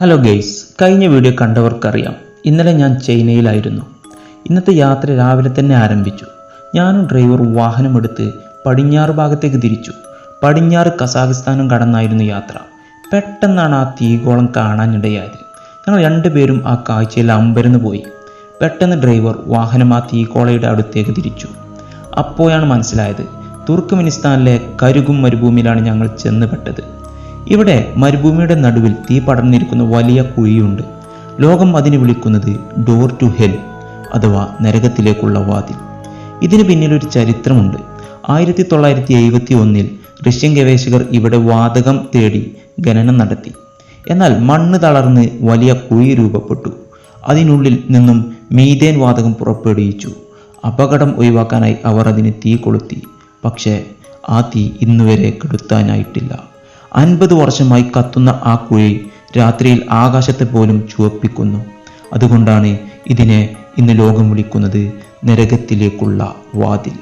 Hello guys കഴിഞ്ഞ video കണ്ടവർക്കറിയാം. ഇന്നലെ ഞാൻ ചൈനയിലായിരുന്നു. ഇന്നത്തെ യാത്ര രാവിലെ തന്നെ ആരംഭിച്ചു. ഞാനും ഡ്രൈവർ വാഹനമെടുത്ത് പടിഞ്ഞാറ് ഭാഗത്തേക്ക് തിരിച്ചു. പടിഞ്ഞാറ് കസാഖിസ്ഥാനും കടന്നായിരുന്നു യാത്ര. പെട്ടെന്നാണ് ആ തീകോളം കാണാനിടയായത്. ഞങ്ങൾ രണ്ടുപേരും ആ കാഴ്ചയിൽ അമ്പരന്ന് പോയി. പെട്ടെന്ന് ഡ്രൈവർ വാഹനം ആ തീകോളയുടെ അടുത്തേക്ക് തിരിച്ചു. അപ്പോഴാണ് മനസ്സിലായത് തുർക്ക്മെനിസ്ഥാനിലെ കരുകും മരുഭൂമിയിലാണ് ഞങ്ങൾ ചെന്നുപെട്ടത്. ഇവിടെ മരുഭൂമിയുടെ നടുവിൽ തീ പടർന്നിരിക്കുന്ന വലിയ കുഴിയുണ്ട്. ലോകം അതിന് വിളിക്കുന്നത് ഡോർ ടു ഹെൽ അഥവാ നരകത്തിലേക്കുള്ള വാതിൽ. ഇതിന് പിന്നിൽ ഒരു ചരിത്രമുണ്ട്. ആയിരത്തി തൊള്ളായിരത്തി എഴുപത്തി ഒന്നിൽ റഷ്യൻ ഗവേഷകർ ഇവിടെ വാതകം തേടി ഖനനം നടത്തി. എന്നാൽ മണ്ണ് തളർന്ന് വലിയ കുഴി രൂപപ്പെട്ടു. അതിനുള്ളിൽ നിന്നും മീതേൻ വാതകം പുറപ്പെടുവിച്ചു. അപകടം ഒഴിവാക്കാനായി അവർ അതിന് തീ കൊളുത്തി. പക്ഷേ ആ തീ ഇന്നുവരെ കെടുത്താനായിട്ടില്ല. അൻപത് വർഷമായി കത്തുന്ന ആ കുഴി രാത്രിയിൽ ആകാശത്തെ പോലും ചുവപ്പിക്കുന്നു. അതുകൊണ്ടാണ് ഇതിനെ ഇന്ന് ലോകം വിളിക്കുന്നത് നരകത്തിലേക്കുള്ള വാതിൽ.